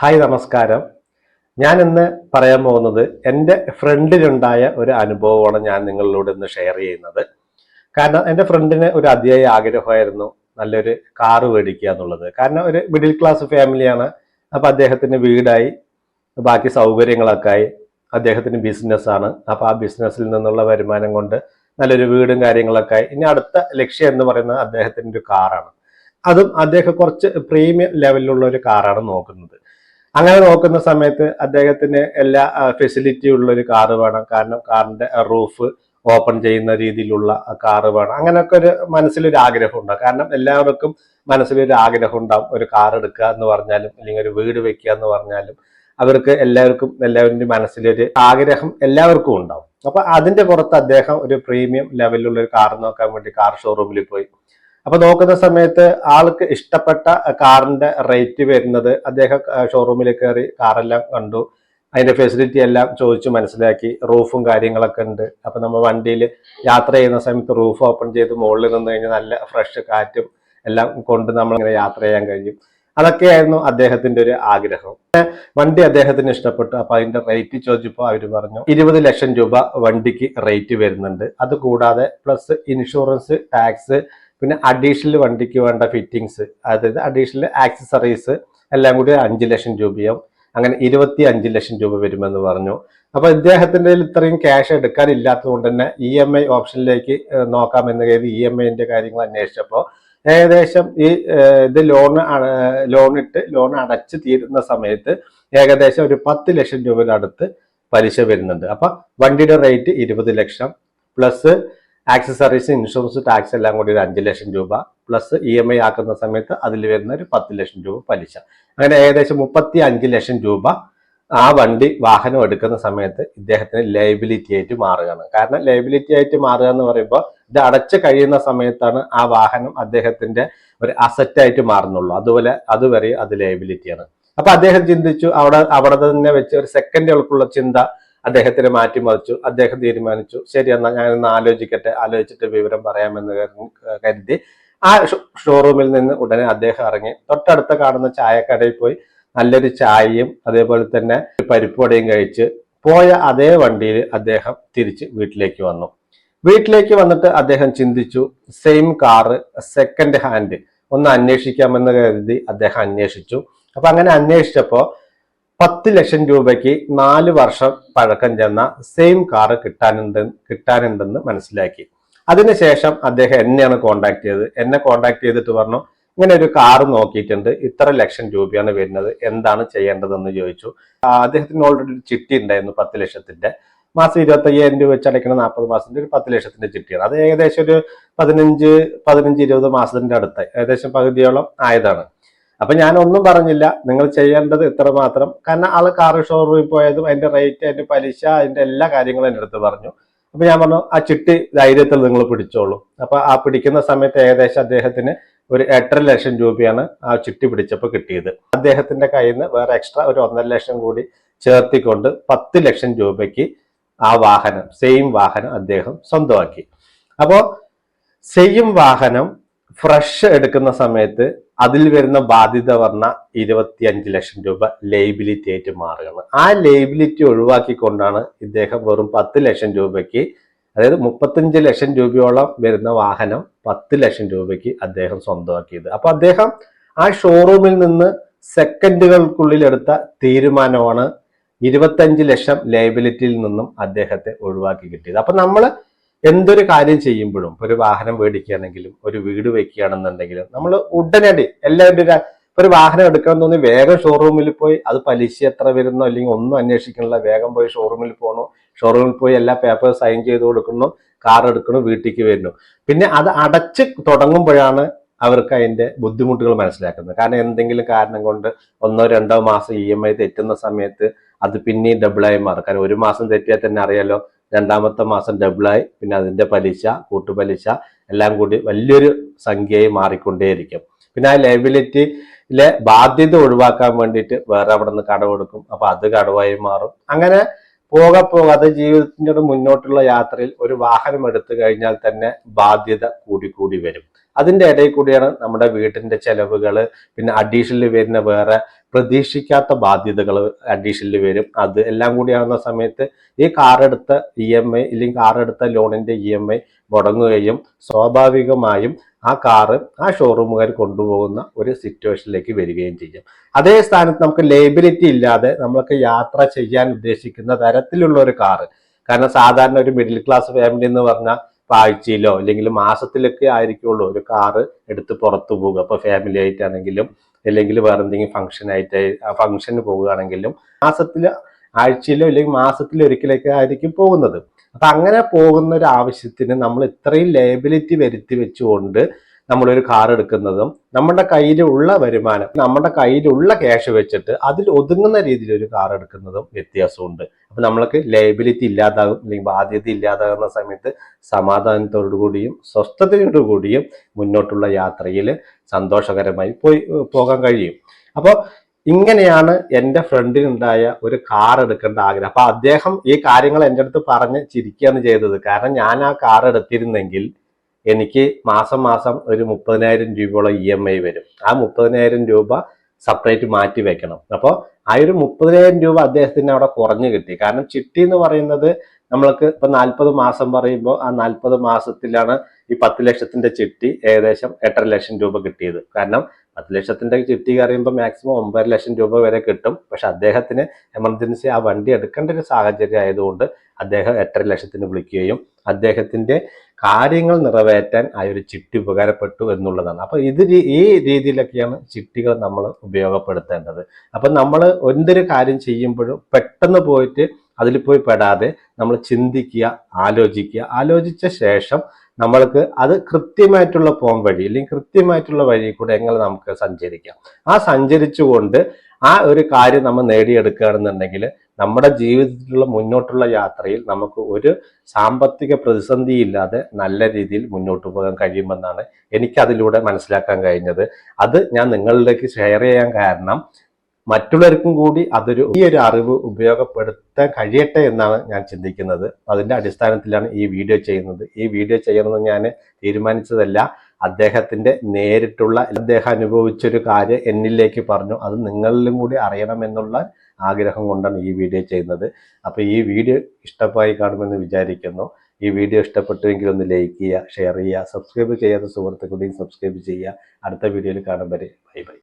Hi നമസ്കാരം. ഞാൻ ഇന്ന് പറയാൻ പോകുന്നത് എന്റെ ഫ്രണ്ടിനുണ്ടായ ഒരു അനുഭവമാണ് ഞാൻ നിങ്ങളിലൂടെ ഇന്ന് ഷെയർ ചെയ്യുന്നത്. കാരണം എന്റെ ഫ്രണ്ടിന് ഒരു അതിയായ ആഗ്രഹമായിരുന്നു നല്ലൊരു കാറ് മേടിക്കുക എന്നുള്ളത്. കാരണം ഒരു മിഡിൽ ക്ലാസ് ഫാമിലിയാണ് അപ്പം അദ്ദേഹത്തിന് വീടായി. ബാക്കി സൗകര്യങ്ങളൊക്കെ ആയി. അദ്ദേഹത്തിന് ബിസിനസ്സാണ് അപ്പം ആ ബിസിനസ്സിൽ നിന്നുള്ള വരുമാനം കൊണ്ട് നല്ലൊരു വീടും കാര്യങ്ങളൊക്കെ ആയി. ഇനി അടുത്ത ലക്ഷ്യം എന്ന് പറയുന്നത് അദ്ദേഹത്തിന്റെ ഒരു കാറാണ്. അതും അദ്ദേഹം കുറച്ച് പ്രീമിയം ലെവലിലുള്ള ഒരു കാറാണ് നോക്കുന്നത്. അങ്ങനെ നോക്കുന്ന സമയത്ത് അദ്ദേഹത്തിന് എല്ലാ ഫെസിലിറ്റി ഉള്ള ഒരു കാറ് വേണം. കാരണം കാറിന്റെ റൂഫ് ഓപ്പൺ ചെയ്യുന്ന രീതിയിലുള്ള കാറ് വേണം. അങ്ങനെയൊക്കെ ഒരു മനസ്സിലൊരു ആഗ്രഹം ഉണ്ടാവും കാരണം എല്ലാവർക്കും മനസ്സിലൊരു ആഗ്രഹം ഉണ്ടാവും. ഒരു കാർ എടുക്കുക എന്ന് പറഞ്ഞാലും അല്ലെങ്കിൽ ഒരു വീട് വെക്കുക എന്ന് പറഞ്ഞാലും അവർക്ക് എല്ലാവർക്കും എല്ലാവരുടെ മനസ്സിലൊരു ആഗ്രഹം എല്ലാവർക്കും ഉണ്ടാവും. അപ്പൊ അതിന്റെ പുറത്ത് അദ്ദേഹം ഒരു പ്രീമിയം ലെവലിലുള്ള ഒരു കാർ നോക്കാൻ വേണ്ടി കാർ ഷോറൂമിൽ പോയി. അപ്പൊ നോക്കുന്ന സമയത്ത് ആൾക്ക് ഇഷ്ടപ്പെട്ട കാറിന്റെ റേറ്റ് വരുന്നത് അദ്ദേഹം ഷോറൂമിൽ കയറി കാറെല്ലാം കണ്ടു. അതിന്റെ ഫെസിലിറ്റി എല്ലാം ചോദിച്ചു മനസ്സിലാക്കി. റൂഫും കാര്യങ്ങളൊക്കെ ഉണ്ട്. അപ്പൊ നമ്മൾ വണ്ടിയിൽ യാത്ര ചെയ്യുന്ന സമയത്ത് റൂഫ് ഓപ്പൺ ചെയ്ത് മുകളിൽ നിന്ന് കഴിഞ്ഞാൽ നല്ല ഫ്രഷ് കാറ്റും എല്ലാം കൊണ്ട് നമ്മൾ ഇങ്ങനെ യാത്ര ചെയ്യാൻ കഴിയും. അതൊക്കെയായിരുന്നു അദ്ദേഹത്തിന്റെ ഒരു ആഗ്രഹം. വണ്ടി അദ്ദേഹത്തിന് ഇഷ്ടപ്പെട്ടു. അപ്പൊ അതിന്റെ റേറ്റ് ചോദിച്ചപ്പോൾ അവർ പറഞ്ഞു ഇരുപത് ലക്ഷം രൂപ വണ്ടിക്ക് റേറ്റ് വരുന്നുണ്ട്. അതുകൂടാതെ പ്ലസ് ഇൻഷുറൻസ് ടാക്സ് പിന്നെ അഡീഷണൽ വണ്ടിക്ക് വേണ്ട ഫിറ്റിങ്സ് അതായത് അഡീഷണൽ ആക്സസറീസ് എല്ലാം കൂടി അഞ്ച് ലക്ഷം രൂപയും അങ്ങനെ ഇരുപത്തി അഞ്ച് ലക്ഷം രൂപ വരുമെന്ന് പറഞ്ഞു. അപ്പൊ ഇദ്ദേഹത്തിന്റെ കയ്യിൽ ഇത്രയും ക്യാഷ് എടുക്കാനില്ലാത്തത് കൊണ്ട് തന്നെ ഇ എം ഐ ഓപ്ഷനിലേക്ക് നോക്കാമെന്ന് കരുതി ഇ എം ഐന്റെ കാര്യങ്ങൾ അന്വേഷിച്ചപ്പോൾ ഏകദേശം ഈ ഇത് ലോൺ ഇട്ട് ലോൺ അടച്ചു തീരുന്ന സമയത്ത് ഏകദേശം ഒരു പത്ത് ലക്ഷം രൂപയുടെ അടുത്ത് പലിശ വരുന്നുണ്ട്. അപ്പൊ വണ്ടിയുടെ റേറ്റ് ഇരുപത് lakh plus accessories insurance tax എല്ലാം കൂടി ഒരു അഞ്ച് ലക്ഷം രൂപ. പ്ലസ് ഇ എം ഐ ആക്കുന്ന സമയത്ത് അതിൽ വരുന്ന ഒരു പത്ത് ലക്ഷം രൂപ പലിശ. അങ്ങനെ ഏകദേശം മുപ്പത്തി അഞ്ച് ലക്ഷം രൂപ ആ വണ്ടി വാഹനം എടുക്കുന്ന സമയത്ത് ഇദ്ദേഹത്തിന് ലയബിലിറ്റി ആയിട്ട് മാറുകയാണ്. കാരണം ലയബിലിറ്റി ആയിട്ട് മാറുക എന്ന് പറയുമ്പോൾ ഇത് അടച്ചു കഴിയുന്ന സമയത്താണ് ആ വാഹനം അദ്ദേഹത്തിന്റെ ഒരു അസറ്റായിട്ട് മാറുന്നുള്ളൂ. അതുപോലെ അതുവരെ അത് ലയബിലിറ്റിയാണ് അപ്പൊ അദ്ദേഹം ചിന്തിച്ചു അവിടെ അവിടെ തന്നെ വെച്ച് ഒരു സെക്കൻഡുകൾക്കുള്ള ചിന്ത അദ്ദേഹത്തിന് മാറ്റിമറിച്ചു അദ്ദേഹം തീരുമാനിച്ചു. ശരി എന്നാൽ ഒന്ന് ആലോചിക്കട്ടെ ആലോചിച്ചിട്ട് വിവരം പറയാമെന്ന് കരുതി- ആ ഷോറൂമിൽ നിന്ന് ഉടനെ അദ്ദേഹം ഇറങ്ങി. തൊട്ടടുത്ത കാണുന്ന ചായക്കടയിൽ പോയി നല്ലൊരു ചായയും അതേപോലെ തന്നെ പരിപ്പുവടയും കഴിച്ച് പോയ അതേ വണ്ടിയിൽ അദ്ദേഹം തിരിച്ച് വീട്ടിലേക്ക് വന്നു. വീട്ടിലേക്ക് വന്നിട്ട് അദ്ദേഹം ചിന്തിച്ചു സെയിം കാറ് സെക്കൻഡ് ഹാൻഡ് ഒന്ന് അന്വേഷിക്കാമെന്ന് കരുതി അദ്ദേഹം അന്വേഷിച്ചു. അപ്പൊ അങ്ങനെ അന്വേഷിച്ചപ്പോ പത്ത് ലക്ഷം രൂപയ്ക്ക് നാല് വർഷം പഴക്കം ചെന്ന സെയിം കാറ് കിട്ടാനുണ്ട് കിട്ടാനുണ്ടെന്ന് മനസ്സിലാക്കി. അതിനുശേഷം അദ്ദേഹം എന്നെയാണ് കോണ്ടാക്ട് ചെയ്തത്. എന്നെ കോണ്ടാക്ട് ചെയ്തിട്ട് പറഞ്ഞു ഇങ്ങനെ ഒരു കാറ് നോക്കിയിട്ടുണ്ട് ഇത്ര ലക്ഷം രൂപയാണ് വരുന്നത് എന്താണ് ചെയ്യേണ്ടതെന്ന് ചോദിച്ചു. അദ്ദേഹത്തിന് ഓൾറെഡി ഒരു ചിട്ടി ഉണ്ടായിരുന്നു പത്ത് ലക്ഷത്തിന്റെ. മാസം ഇരുപത്തി അയ്യായിരം രൂപ വെച്ച് അടയ്ക്കുന്ന നാൽപ്പത് മാസത്തിന്റെ ഒരു പത്ത് ലക്ഷത്തിന്റെ ചിട്ടിയാണ്. അത് ഏകദേശം ഒരു പതിനഞ്ച് പതിനഞ്ച് ഇരുപത് മാസത്തിന്റെ അടുത്ത് ഏകദേശം പകുതിയോളം ആയതാണ്. അപ്പൊ ഞാൻ ഒന്നും പറഞ്ഞില്ല. നിങ്ങൾ ചെയ്യേണ്ടത് ഇത്ര മാത്രം കാരണം ആൾ കാർ ഷോറൂമിൽ പോയതും അതിന്റെ റേറ്റ് അതിന്റെ പലിശ അതിന്റെ എല്ലാ കാര്യങ്ങളും എന്റെ അടുത്ത് പറഞ്ഞു. അപ്പൊ ഞാൻ പറഞ്ഞു ആ ചിട്ടി ധൈര്യത്തിൽ നിങ്ങൾ പിടിച്ചോളൂ. അപ്പൊ ആ പിടിക്കുന്ന സമയത്ത് ഏകദേശം അദ്ദേഹത്തിന് ഒരു എട്ടര ലക്ഷം രൂപയാണ് ആ ചിട്ടി പിടിച്ചപ്പോൾ കിട്ടിയത്. അദ്ദേഹത്തിന്റെ കയ്യിൽ നിന്ന് വേറെ എക്സ്ട്രാ ഒരു ഒന്നര ലക്ഷം കൂടി ചേർത്തിക്കൊണ്ട് പത്ത് ലക്ഷം രൂപയ്ക്ക് ആ വാഹനം സെയിം വാഹനം അദ്ദേഹം സ്വന്തമാക്കി. അപ്പോൾ സെയിം വാഹനം ഫ്രഷ് എടുക്കുന്ന സമയത്ത് അതിൽ വരുന്ന ബാധ്യത പറഞ്ഞ ഇരുപത്തി അഞ്ച് ലക്ഷം രൂപ ലേബിലിറ്റി ആയിട്ട് മാറുകയാണ്. ആ ലേബിലിറ്റി ഒഴിവാക്കിക്കൊണ്ടാണ് ഇദ്ദേഹം വെറും പത്ത് ലക്ഷം രൂപയ്ക്ക് അതായത് മുപ്പത്തഞ്ച് ലക്ഷം രൂപയോളം വരുന്ന വാഹനം പത്ത് ലക്ഷം രൂപയ്ക്ക് അദ്ദേഹം സ്വന്തമാക്കിയത്. അപ്പൊ അദ്ദേഹം ആ ഷോറൂമിൽ നിന്ന് സെക്കൻഡുകൾക്കുള്ളിൽ എടുത്ത തീരുമാനമാണ് ഇരുപത്തഞ്ച് ലക്ഷം ലയബിലിറ്റിയിൽ നിന്നും അദ്ദേഹത്തെ ഒഴിവാക്കി കിട്ടിയത്. അപ്പൊ നമ്മൾ എന്തൊരു കാര്യം ചെയ്യുമ്പോഴും ഒരു വാഹനം മേടിക്കുകയാണെങ്കിലും ഒരു വീട് വെക്കുകയാണെന്നുണ്ടെങ്കിലും നമ്മൾ ഉടനടി എല്ലാവരുടെ ഒരു വാഹനം എടുക്കാൻ തോന്നി വേഗം ഷോറൂമിൽ പോയി അത് പലിശ എത്ര വരുന്നോ അല്ലെങ്കിൽ ഒന്നും അന്വേഷിക്കണില്ല വേഗം പോയി ഷോറൂമിൽ പോകണോ ഷോറൂമിൽ പോയി എല്ലാ പേപ്പേഴ്സ് സൈൻ ചെയ്ത് കൊടുക്കുന്നു കാർ എടുക്കണു വീട്ടിലേക്ക് വരുന്നു. പിന്നെ അത് അടച്ച് തുടങ്ങുമ്പോഴാണ് അവർക്ക് അതിന്റെ ബുദ്ധിമുട്ടുകൾ മനസ്സിലാക്കുന്നത്. കാരണം എന്തെങ്കിലും കാരണം കൊണ്ട് ഒന്നോ രണ്ടോ മാസം ഇ എം ഐ തെറ്റുന്ന സമയത്ത് അത് പിന്നെയും ഡബിളായി മാറും. കാരണം ഒരു മാസം തെറ്റിയാൽ തന്നെ അറിയാലോ രണ്ടാമത്തെ മാസം ഡബിളായി പിന്നെ അതിന്റെ പലിശ കൂട്ടുപലിശ എല്ലാം കൂടി വലിയൊരു സംഖ്യയായി മാറിക്കൊണ്ടേയിരിക്കും. പിന്നെ ആ ലയബിലിറ്റിയിലെ ബാധ്യത ഒഴിവാക്കാൻ വേണ്ടിയിട്ട് വേറെ അവിടെ നിന്ന് കടം കൊടുക്കും അപ്പൊ അത് കടവായി മാറും. അങ്ങനെ പോകെ പോകാതെ ജീവിതത്തിന്റെ ഒരു മുന്നോട്ടുള്ള യാത്രയിൽ ഒരു വാഹനം എടുത്തു കഴിഞ്ഞാൽ തന്നെ ബാധ്യത കൂടിക്കൂടി കൂടി വരും. അതിന്റെ ഇടയിൽ കൂടിയാണ് നമ്മുടെ വീടിന്റെ ചെലവുകൾ പിന്നെ അഡീഷണൽ വരുന്ന വേറെ പ്രതീക്ഷിക്കാത്ത ബാധ്യതകൾ അഡീഷനിൽ വരും. അത് എല്ലാം കൂടി ആകുന്ന സമയത്ത് ഈ കാറെടുത്ത ഇ എം ഐ ഇല്ലെങ്കിൽ കാറെടുത്ത ലോണിന്റെ ഇ എം ഐ മുടങ്ങുകയും സ്വാഭാവികമായും ആ കാറ് ആ ഷോറൂമുകാർ കൊണ്ടുപോകുന്ന ഒരു സിറ്റുവേഷനിലേക്ക് വരികയും ചെയ്യും. അതേ സ്ഥാനത്ത് നമുക്ക് ലേബിലിറ്റി ഇല്ലാതെ നമ്മൾക്ക് യാത്ര ചെയ്യാൻ ഉദ്ദേശിക്കുന്ന തരത്തിലുള്ള ഒരു കാറ്. കാരണം സാധാരണ ഒരു മിഡിൽ ക്ലാസ് ഫാമിലി എന്ന് പറഞ്ഞാൽ ആഴ്ചയിലോ അല്ലെങ്കിൽ മാസത്തിലൊക്കെ ആയിരിക്കുള്ളൂ ഒരു കാറ് എടുത്ത് പുറത്തു പോകുക അപ്പൊ ഫാമിലി ആയിട്ടാണെങ്കിലും അല്ലെങ്കിൽ വേറെ എന്തെങ്കിലും ഫംഗ്ഷൻ ആയിട്ട് ഫംഗ്ഷന് പോകുകയാണെങ്കിലും മാസത്തിൽ ആഴ്ചയിലോ അല്ലെങ്കിൽ മാസത്തിൽ ഒരിക്കലൊക്കെ ആയിരിക്കും പോകുന്നത്. അപ്പൊ അങ്ങനെ പോകുന്ന ഒരു ആവശ്യത്തിന് നമ്മൾ ഇത്രയും ലേബിലിറ്റി വരുത്തി വെച്ചുകൊണ്ട് നമ്മളൊരു കാർ എടുക്കുന്നതും നമ്മുടെ കയ്യിലുള്ള വരുമാനം നമ്മുടെ കയ്യിലുള്ള ക്യാഷ് വെച്ചിട്ട് അതിൽ ഒതുങ്ങുന്ന രീതിയിൽ ഒരു കാർ എടുക്കുന്നതും വ്യത്യാസമുണ്ട്. അപ്പൊ നമ്മൾക്ക് ലയബിലിറ്റി ഇല്ലാതാകും അല്ലെങ്കിൽ ബാധ്യത ഇല്ലാതാകുന്ന സമയത്ത് സമാധാനത്തോടു കൂടിയും സ്വസ്ഥതയോടു കൂടിയും മുന്നോട്ടുള്ള യാത്രയിൽ സന്തോഷകരമായി പോയി പോകാൻ കഴിയും. അപ്പോൾ ഇങ്ങനെയാണ് എന്റെ ഫ്രണ്ടിനുണ്ടായ ഒരു കാർ എടുക്കേണ്ട ആഗ്രഹം. അപ്പൊ അദ്ദേഹം ഈ കാര്യങ്ങൾ എന്റെ അടുത്ത് പറഞ്ഞ് ചിരിക്കുകയാണ് ചെയ്തത്. കാരണം ഞാൻ ആ കാർ എടുത്തിരുന്നെങ്കിൽ എനിക്ക് മാസം മാസം ഒരു മുപ്പതിനായിരം രൂപയോളം ഇ എം ഐ വരും. ആ മുപ്പതിനായിരം രൂപ സെപ്പറേറ്റ് മാറ്റി വെക്കണം. അപ്പോൾ ആ ഒരു മുപ്പതിനായിരം രൂപ അദ്ദേഹത്തിന് അവിടെ കുറഞ്ഞു കിട്ടി. കാരണം ചിട്ടി എന്ന് പറയുന്നത് നമ്മൾക്ക് ഇപ്പൊ നാൽപ്പത് മാസം പറയുമ്പോൾ ആ നാൽപ്പത് മാസത്തിലാണ് ഈ പത്ത് ലക്ഷത്തിന്റെ ചിട്ടി ഏകദേശം എട്ടര ലക്ഷം രൂപ കിട്ടിയത്. കാരണം പത്ത് ലക്ഷത്തിന്റെ ചിട്ടി കറിയുമ്പോൾ മാക്സിമം ഒമ്പത് ലക്ഷം രൂപ വരെ കിട്ടും. പക്ഷെ അദ്ദേഹത്തിന് എമർജൻസി ആ വണ്ടി എടുക്കേണ്ട ഒരു സാഹചര്യം ആയതുകൊണ്ട് അദ്ദേഹം എട്ടര ലക്ഷത്തിന് വിളിക്കുകയും അദ്ദേഹത്തിന്റെ കാര്യങ്ങൾ നിറവേറ്റാൻ ആ ഒരു ചിട്ടി ഉപകാരപ്പെട്ടു എന്നുള്ളതാണ്. അപ്പൊ ഇത് ഈ രീതിയിലൊക്കെയാണ് ചിട്ടികൾ നമ്മൾ ഉപയോഗപ്പെടുത്തേണ്ടത്. അപ്പൊ നമ്മൾ എന്തൊരു കാര്യം ചെയ്യുമ്പോഴും പെട്ടെന്ന് പോയിട്ട് അതിൽ പോയി പെടാതെ നമ്മൾ ചിന്തിക്കുക ആലോചിക്കുക. ആലോചിച്ച ശേഷം നമ്മൾക്ക് അത് കൃത്യമായിട്ടുള്ള പോം വഴി അല്ലെങ്കിൽ കൃത്യമായിട്ടുള്ള വഴി കൂടെ എങ്ങനെ നമുക്ക് സഞ്ചരിക്കാം. ആ സഞ്ചരിച്ചുകൊണ്ട് ആ ഒരു കാര്യം നമ്മൾ നേടിയെടുക്കുകയാണെന്നുണ്ടെങ്കിൽ നമ്മുടെ ജീവിതത്തിലുള്ള മുന്നോട്ടുള്ള യാത്രയിൽ നമുക്ക് ഒരു സാമ്പത്തിക പ്രതിസന്ധി ഇല്ലാതെ നല്ല രീതിയിൽ മുന്നോട്ട് പോകാൻ കഴിയുമെന്നാണ് എനിക്ക് അതിലൂടെ മനസ്സിലാക്കാൻ കഴിഞ്ഞത്. അത് ഞാൻ നിങ്ങളിലേക്ക് ഷെയർ ചെയ്യാൻ കാരണം മറ്റുള്ളവർക്കും കൂടി അതൊരു ഈ ഒരു അറിവ് ഉപയോഗപ്പെടുത്താൻ കഴിയട്ടെ എന്നാണ് ഞാൻ ചിന്തിക്കുന്നത്. അതിന്റെ അടിസ്ഥാനത്തിലാണ് ഈ വീഡിയോ ചെയ്യുന്നത്. ഈ വീഡിയോ ചെയ്യണമെന്ന് ഞാൻ തീരുമാനിച്ചതല്ല. അദ്ദേഹത്തിന്റെ നേരിട്ടുള്ള അദ്ദേഹം അനുഭവിച്ചൊരു കാര്യം എന്നിലേക്ക് പറഞ്ഞു. അത് നിങ്ങളിലും കൂടി അറിയണമെന്നുള്ള ആഗ്രഹം കൊണ്ടാണ് ഈ വീഡിയോ ചെയ്യുന്നത്. അപ്പോൾ ഈ വീഡിയോ ഇഷ്ടമായി കാണുമെന്ന് വിചാരിക്കുന്നു. ഈ വീഡിയോ ഇഷ്ടപ്പെട്ടുവെങ്കിൽ ഒന്ന് ലൈക്ക് ചെയ്യുക ഷെയർ ചെയ്യുക സബ്സ്ക്രൈബ് ചെയ്യാത്ത സുഹൃത്തുക്കളെയും സബ്സ്ക്രൈബ് ചെയ്യുക. അടുത്ത വീഡിയോയിൽ കാണും വരെ. Bye bye.